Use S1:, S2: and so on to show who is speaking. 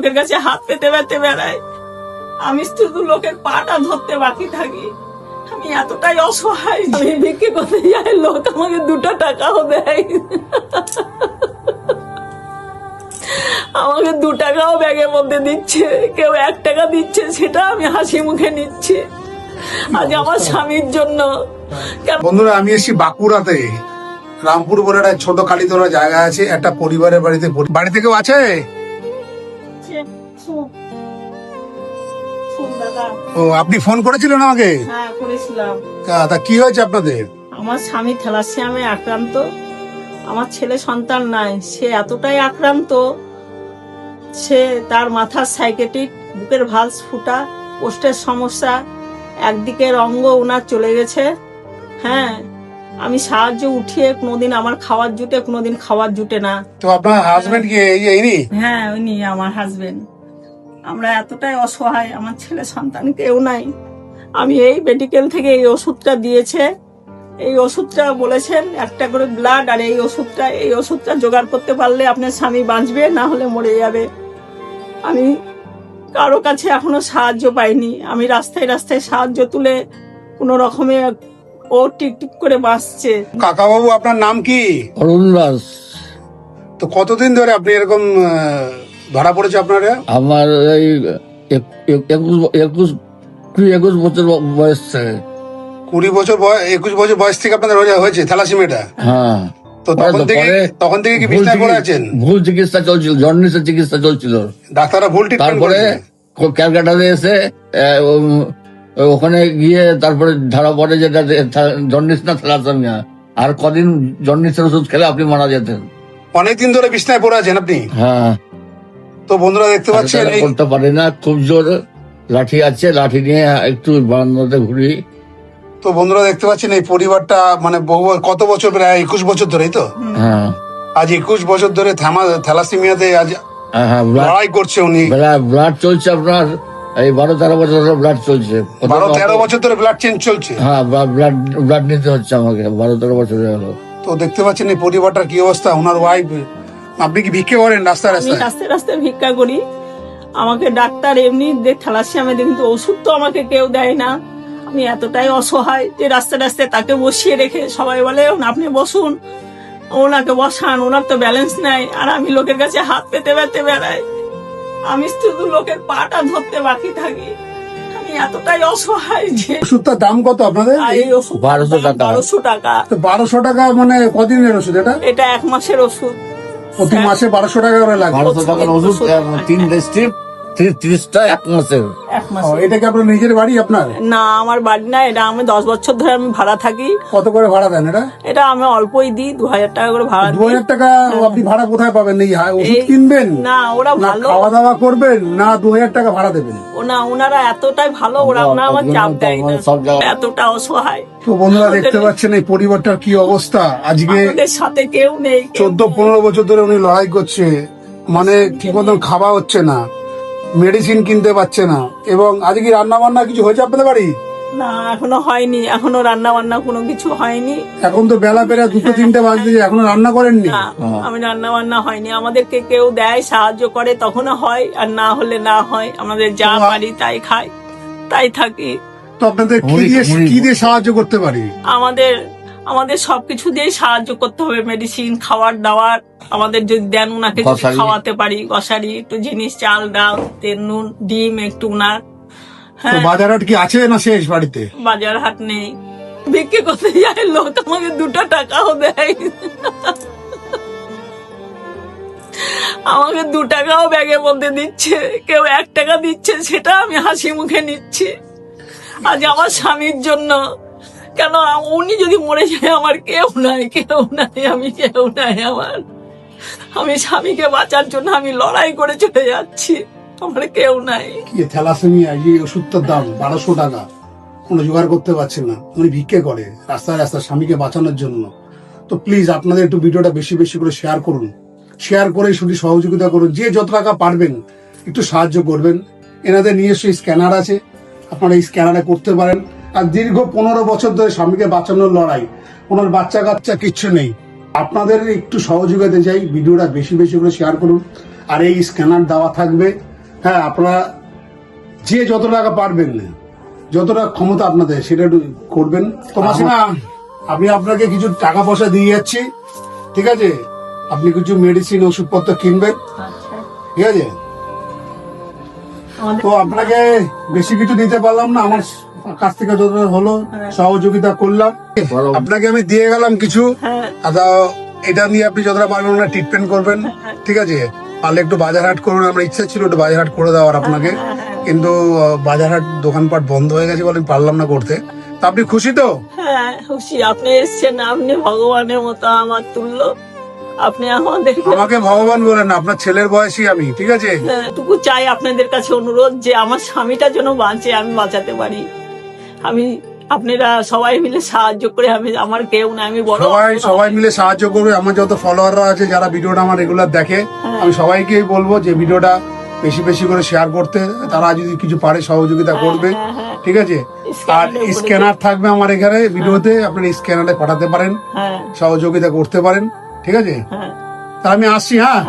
S1: লোকের কাছে হাত পেতে পেতে বেড়াই। আমি শুধু লোকের পাটা ধরতে বাকি থাকি। আমি এতটাই অসহায় যে আমি বিক্রি করতে যাই লোক আমাকে দুটো টাকাও দেয়। আমাকে দু টাকাও ব্যাগের মধ্যে দিচ্ছে। কেউ এক টাকা দিচ্ছে সেটা আমি হাসি মুখে নিচ্ছি। আজ আমার স্বামীর জন্য
S2: বন্ধুরা আমি এসেছি বাঁকুড়াতে। রামপুর বলে একটা ছোট কালীতলা জায়গা আছে একটা পরিবারের বাড়িতে বাড়িতে কেউ আছে? ও আপনি ফোন করেছিলেন আমাকে?
S1: হ্যাঁ করেছিলাম।
S2: তা- কি হয়েছে আপনাদের?
S1: আমার স্বামী থ্যালাসিয়ামে আক্রান্ত। আমার ছেলে সন্তান নাই। সে এতটাই আক্রান্ত সে তার মাথার সাইকেটিক বুকের ভালস ফুটা পোস্টের সমস্যা একদিকের অঙ্গ ওনার চলে গেছে। হ্যাঁ আমি সাহায্য উঠিয়ে কোনোদিন আমার খাওয়ার জুটে কোনোদিন খাওয়ার জুটে না।
S2: তো আপনার হাজবেন্ড কি ইনি?
S1: হ্যাঁ উনি আমার হাজবেন্ড আমরা এতটাই অসহায় আমার ছেলে সন্তান কেউ নাই। আমি এই মেডিকেল থেকে এই ওষুধটা দিয়েছে। এই ওষুধটা বলেছেন একটা করে ব্লাড আর এই ওষুধটা এই ওষুধটা জোগাড় করতে পারলে আপনার স্বামী বাঁচবে না হলে মরে যাবে। আমি কারও কাছে এখনও সাহায্য পাইনি। আমি রাস্তায় রাস্তায় সাহায্য তুলে কোনো রকমে ও টিকটিক করে বাঁচছে।
S2: কাকাবাবু আপনার নাম কি?
S3: অরুণ দাস।
S2: তো কতদিন ধরে আপনি এরকম ধরা পড়েছে আপনারা?
S3: আমার এই এক- এক- একুশ একুশ কুড়ি একুশ বছর বয়স থেকে।
S2: কুড়ি বছর বয়স একুশ বছর বয়স থেকে আপনাদের হয়ে- হয়েছে থ্যালাসিমিয়াটা?
S3: হ্যাঁ।
S2: তো তখন থেকে তখন থেকে কি
S3: ভুল
S2: বিছনায় আছেন?
S3: ভুল চিকিৎসা চলছিল জন্ডিসের চিকিৎসা চলছিল।
S2: ডাক্তাররা ভুল
S3: তারপরে ক্যালকাটাতে এসে ওখানে গিয়ে তারপরে ধরা পড়ে যেটা জন্ডিস না থ্যালাসেমিয়া। আর কদিন জন্ডিসের ওষুধ খেলে আপনি মারা যেতেন।
S2: অনেকদিন ধরে বিছনায় পড়ে আছেন আপনি?
S3: হ্যাঁ।
S2: তো বন্ধুরা দেখতে পাচ্ছেন
S3: হাঁটাচলা
S2: এই
S3: করতে পারি না খুব জোর লাঠি আছে লাঠি নিয়ে একটু বারান্দাতে ঘুরি।
S2: তো বন্ধুরা দেখতে পাচ্ছেন এই পরিবারটা মানে বহু কত বছর প্রায় একুশ বছর ধরেই তো?
S3: হ্যাঁ।
S2: আজ একুশ বছর ধরে থামা- থ্যালাসেমিয়াতে আজ
S3: হ্যাঁ, হ্যাঁ
S2: লড়াই করছে উনি।
S3: ব্লাড চলছে আপনার এই বারো তেরো বছর ধরে ব্লাড চলছে।
S2: বারো তেরো বছর ধরে ব্লাড চেঞ্জ চলছে?
S3: হ্যাঁ ব্লাড ব্লাড নিতে হচ্ছে আমাকে বারো তেরো বছর হয়ে গেল।
S2: তো দেখতে পাচ্ছেন এই পরিবারটার কি অবস্থা ওনার ওয়াইফ আপনি কি ভিক্ষে করেন রাস্তায়
S1: আমি
S2: রাস্তায়?
S1: রাস্তায় রাস্তায় ভিক্ষা করি। আমাকে ডাক্তার এমনি দেখ থ্যালাসিয়ামে দিয়ে কিন্তু ওষুধ তো আমাকে কেউ দেয় না। আমি এতটাই অসহায় যে রাস্তায় রাস্তায় তাকে বসিয়ে রেখে সবাই বলে আপনি বসুন। ওনাকে বসান ওনার তো ব্যালেন্স নাই। আর আমি লোকের কাছে হাত পেতে পেতে বেড়াই। আমি শুধু লোকের পাটা ধরতে বাকি থাকি। আমি এতটাই অসহায় যে
S2: ওষুধটার দাম কত আপনাদের?
S1: এই ওষুধ
S3: 1200 টাকা।
S1: বারোশো টাকা।
S2: তো বারোশো টাকা মানে কদিনের ওষুধ এটা?
S1: এটা এক মাসের ওষুধ।
S2: প্রতি মাসে বারোশো টাকা করে লাগে।
S3: বারোশো টাকার ওষুধ আহ, তিন স্ট্রিপ তিরিশটা এক মাসের।
S2: এটা কি আপনার নিজের বাড়ি আপনার?
S1: না আমার বাড়ি না এটা আমি দশ বছর ধরে আমি ভাড়া থাকি।
S2: কত করে ভাড়া দেন এটা?
S1: এটা আমি অল্পই দিই দু হাজার টাকা করে ভাড়া
S2: দু হাজার টাকা আপনি ভাড়া কোথায় পাবেন? এই ওষুধ কিনবেন?
S1: না ওরা ভালো।
S2: খাওয়া দাওয়া করবেন? না দু হাজার টাকা ভাড়া দেবেন?
S1: ওনা ওনারা এতটাই ভালো ওরা আমার চাপ দেয় না। এতটা অসহায়।
S2: তো বন্ধুরা দেখতে পাচ্ছেন এই পরিবারটার কি অবস্থা? আজকে
S1: সাথে কেউ নেই
S2: চোদ্দ পনেরো বছর ধরে উনি লড়াই করছে। মানে ঠিক মতন খাওয়া হচ্ছে না। মেডিসিন কিনতে পারছে না। এবং আজকে রান্না বান্না কিছু হয়েছে আপনাদের বাড়ি?
S1: না এখনও হয়নি। এখনও রান্না বান্না কোনো কিছু হয়নি।
S2: এখন তো বেলা পেরা দুটো তিনটে বাজতে এখনও রান্না করেননি?
S1: আমি রান্না বান্না হয়নি। আমাদেরকে কেউ দেয় সাহায্য করে তখনও হয় আর না হলে না হয়। আমাদের যা পারি তাই খাই তাই থাকি।
S2: তো আপনাদের কি দিয়ে কি দিয়ে সাহায্য করতে পারি?
S1: আমাদের আমাদের সবকিছু দিয়েই সাহায্য করতে হবে মেডিসিন খাওয়ার দাওয়ার। আমাদের যদি দেন উনাকে যদি খাওয়াতে পারি গসারি একটু জিনিস চাল ডাল তেল নুন ডিম একটু উনার। হ্যাঁ।
S2: বাজার হাট কি আছে না শেষ বাড়িতে?
S1: বাজার হাট নেই। বিক্রি করতে যায় লোক আমাকে দুটো টাকাও দেয়। আমাকে দু টাকাও ব্যাগের মধ্যে দিচ্ছে। কেউ এক টাকা দিচ্ছে সেটা আমি হাসি মুখে নিচ্ছি। আজ আমার স্বামীর জন্য কেন উনি যদি মরে যায়, আমার কেউ নাই কেউ নাই, আমি কেউ নাই আমার। আমি স্বামীকে বাঁচার জন্য আমি লড়াই করে চলে যাচ্ছি, আমার কেউ নাই।
S2: থ্যালাসেমিয়া, এই ওষুধটার দাম বারোশো টাকা। উনি জোগাড় করতে পারছেন না। উনি ভিক্ষে করে রাস্তায় রাস্তায় স্বামীকে বাঁচানোর জন্য। তো প্লিজ আপনাদের একটু ভিডিওটা বেশি বেশি করে শেয়ার করুন। শেয়ার করে শুধু সহযোগিতা করুন। যে যত টাকা পারবেন, একটু সাহায্য করবেন। এনাদের নিজস্ব স্ক্যানার আছে। আপনারা এই স্ক্যানারে করতে পারেন। আর দীর্ঘ পনেরো বছর ধরে স্বামীকে বাঁচানোর লড়াই। ওনার বাচ্চা কাচ্চা কিচ্ছু নেই। আপনাদের একটু সহযোগিতা চাই ভিডিওটা বেশি বেশি করে শেয়ার করুন। আর এই স্ক্যানার দেওয়া থাকবে। হ্যাঁ আপনারা যে যত টাকা পারবেন যতটা ক্ষমতা আপনাদের সেটা একটু করবেন। তো মাসিমা আমি আপনাকে কিছু টাকা পয়সা দিয়ে যাচ্ছি ঠিক আছে? আপনি কিছু মেডিসিন ওষুধপত্র কিনবেন
S1: আচ্ছা।
S2: ঠিক আছে? তো আপনাকে বেশি কিছু দিতে পারলাম না আমার কাছ থেকে যতটা হলো সহযোগিতা করলাম। আপনাকে আমি দিয়ে গেলাম কিছু।
S1: হ্যাঁ।
S2: এটা নিয়ে আপনি যতটা পারবেন ওনার ট্রিটমেন্ট করবেন ঠিক আছে? পারলে একটু বাজার হাট করুন আমার ইচ্ছা ছিল একটু বাজার হাট করে দেওয়ার আপনাকে। কিন্তু বাজার হাট দোকানপাট বন্ধ হয়ে গেছে বলে আমি পারলাম না করতে। তা আপনি খুশি তো?
S1: হ্যাঁ খুশি। আপনি এসছেন আপনি ভগবানের মতো আমার তুল্য। আপনি আমাদের
S2: আমাকে ভগবান বলেন না, আপনার ছেলের বয়সী আমি ঠিক আছে?
S1: টুকু চাই আপনাদের কাছে অনুরোধ যে আমার স্বামীটা যেন বাঁচে আমি বাঁচাতে পারি। আমি আপনারা সবাই মিলে সাহায্য করে আমি আমার কেউ না আমি বড়
S2: সবাই সবাই মিলে সাহায্য করবে। আমার যত ফলোয়াররা আছে যারা ভিডিওটা আমার রেগুলার দেখে আমি সবাইকেই বলব যে ভিডিওটা বেশি বেশি করে শেয়ার করতে। তারা যদি কিছু পারে সহযোগিতা করবে।
S1: হ্যাঁ, হ্যাঁ।
S2: ঠিক আছে? আর স্ক্যানার থাকবে আমার এখানে ভিডিওতে আপনি স্ক্যানারে পাঠাতে পারেন।
S1: হ্যাঁ।
S2: সহযোগিতা করতে পারেন। ঠিক আছে?
S1: হ্যাঁ।
S2: তা আমি আসছি হ্যাঁ।